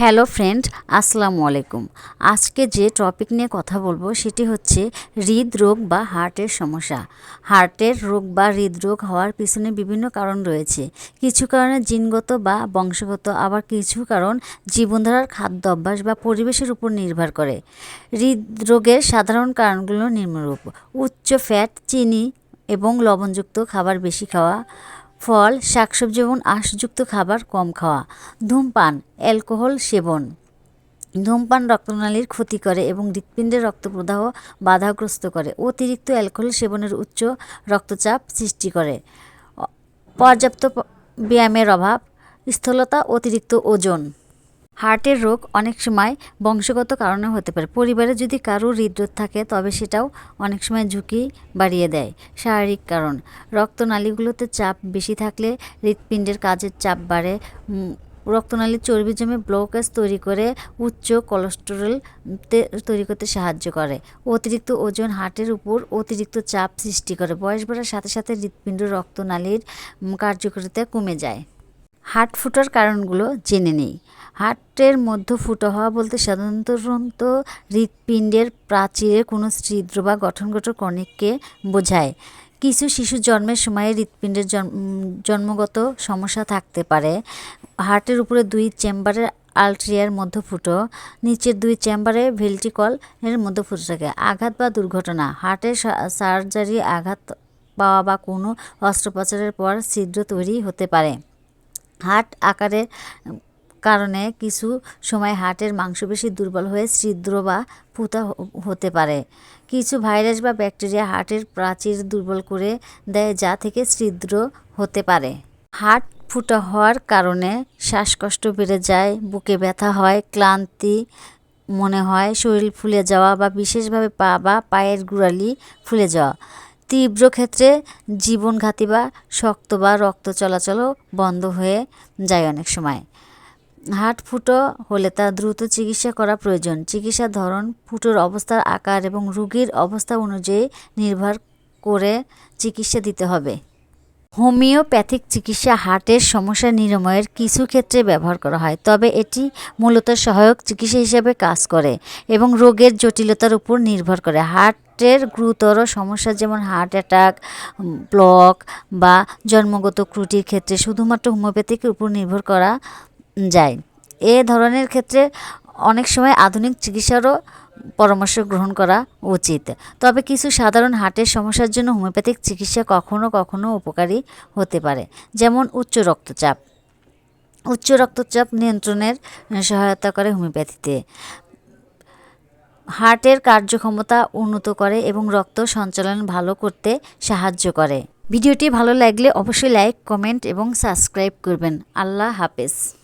Hello friend, আসসালামু আলাইকুম। আজকে যে টপিক নিয়ে কথা বলব সেটি হচ্ছে হৃদরোগ বা হার্টের সমস্যা। হার্টের রোগ বা হৃদরোগ হওয়ার পিছনে বিভিন্ন কারণ রয়েছে। কিছু কারণে জিনগত বা বংশগত, আবার কিছু কারণ জীবনধারার খাদ্য অভ্যাস বা পরিবেশের উপর নির্ভর করে। হৃদরোগের সাধারণ কারণগুলো নিম্নরূপ। উচ্চ ফ্যাট, চিনি এবং লবণযুক্ত খাবার বেশি খাওয়া ফল, শাকসবজি এবং আঁশযুক্ত খাবার কম খাওয়া। ধূমপান, অ্যালকোহল সেবন। ধূমপান রক্তনালীর ক্ষতি করে এবং হৃৎপিণ্ডের রক্ত প্রদাহ বাধাগ্রস্ত করে। অতিরিক্ত অ্যালকোহল সেবনের উচ্চ রক্তচাপ সৃষ্টি করে। পর্যাপ্ত ব্যায়ামের অভাব। স্থূলতা, অতিরিক্ত ওজন। হার্টের রোগ অনেক সময় বংশগত কারণে হতে পারে। পরিবারে যদি কারও হৃদরোগ থাকে, তবে সেটাও অনেক সময় ঝুঁকি বাড়িয়ে দেয়। শারীরিক কারণ, রক্তনালীগুলোতে চাপ বেশি থাকলে হৃৎপিণ্ডের কাজের চাপ বাড়ে। রক্তনালীর চর্বি জমে ব্লকেজ তৈরি করে উচ্চ কোলেস্টেরল তৈরি করতে সাহায্য করে। অতিরিক্ত ওজন হার্টের উপর অতিরিক্ত চাপ সৃষ্টি করে। বয়স বাড়ার সাথে সাথে হৃৎপিণ্ড রক্তনালীর কার্যকারিতা কমে যায়। হার্ট ফুটার কারণগুলো জেনে নেই। হার্টের মধ্য ফুটো হওয়া বলতে সাধারণত হৃৎপিণ্ডের প্রাচীরে কোনো ছিদ্র বা গঠনগত কণিককে বোঝায়। কিছু শিশু জন্মের সময় হৃৎপিণ্ডের জন্ম- জন্মগত সমস্যা থাকতে পারে। হার্টের উপরে দুই চেম্বারের আলট্রিয়ার মধ্য ফুটো, নিচের দুই চেম্বারে ভেন্ট্রিকল এর মধ্য ফুটো থাকে। আঘাত বা দুর্ঘটনা হার্টের সার্জারি আঘাত পাওয়া বা কোনো অস্ত্রোপচারের পর ছিদ্র তৈরি হতে পারে। হার্ট আকারের কারণে কিছু সময় হার্টের মাংসপেশি দুর্বল হয়ে ছিদ্র বা ফুতা হতে পারে। কিছু ভাইরাস বা ব্যাকটেরিয়া হার্টের প্রাচীর দুর্বল করে দেয় যা থেকে ছিদ্র হতে পারে। হার্ট ফুটা হওয়ার কারণে শ্বাসকষ্ট বেড়ে যায়, বুকে ব্যথা হয়, ক্লান্তি মনে হয়, শরীর ফুলে যাওয়া বা বিশেষভাবে পা বা পায়ের গোড়ালি ফুলে যাওয়া। তীব্র ক্ষেত্রে জীবনঘাতী বা শক্ত বা রক্ত চলাচলও বন্ধ হয়ে যায় অনেক সময়। হার্ট ফুটো হলে তা দ্রুত চিকিৎসা করা প্রয়োজন। চিকিৎসার ধরন, ফুটোর অবস্থার আকার এবং রোগীর অবস্থা অনুযায়ী নির্ভর করে চিকিৎসা দিতে হবে। হোমিওপ্যাথিক চিকিৎসা হার্টের সমস্যা নিরাময়ের কিছু ক্ষেত্রে ব্যবহার করা হয়, তবে এটি মূলত সহায়ক চিকিৎসা হিসেবে কাজ করে এবং রোগের জটিলতার উপর নির্ভর করে। হার্টের গুরুতর সমস্যা যেমন হার্ট অ্যাটাক ব্লক বা জন্মগত ত্রুটির ক্ষেত্রে শুধুমাত্র হোমিওপ্যাথিকের উপর নির্ভর করা যায়। এ ধরনের ক্ষেত্রে অনেক সময় আধুনিক চিকিৎসারও পরামর্শ গ্রহণ করা উচিত। তবে কিছু সাধারণ হার্টের সমস্যার জন্য হোমিওপ্যাথিক চিকিৎসা কখনো কখনো উপকারী হতে পারে, যেমন উচ্চ রক্তচাপ। উচ্চ রক্তচাপ নিয়ন্ত্রণের সহায়তা করে হোমিওপ্যাথিতে। হার্টের কার্যক্ষমতা উন্নত করে এবং রক্ত সঞ্চালন ভালো করতে সাহায্য করে। ভিডিওটি ভালো লাগলে অবশ্যই লাইক, কমেন্ট এবং সাবস্ক্রাইব করবেন। আল্লাহ হাফেজ।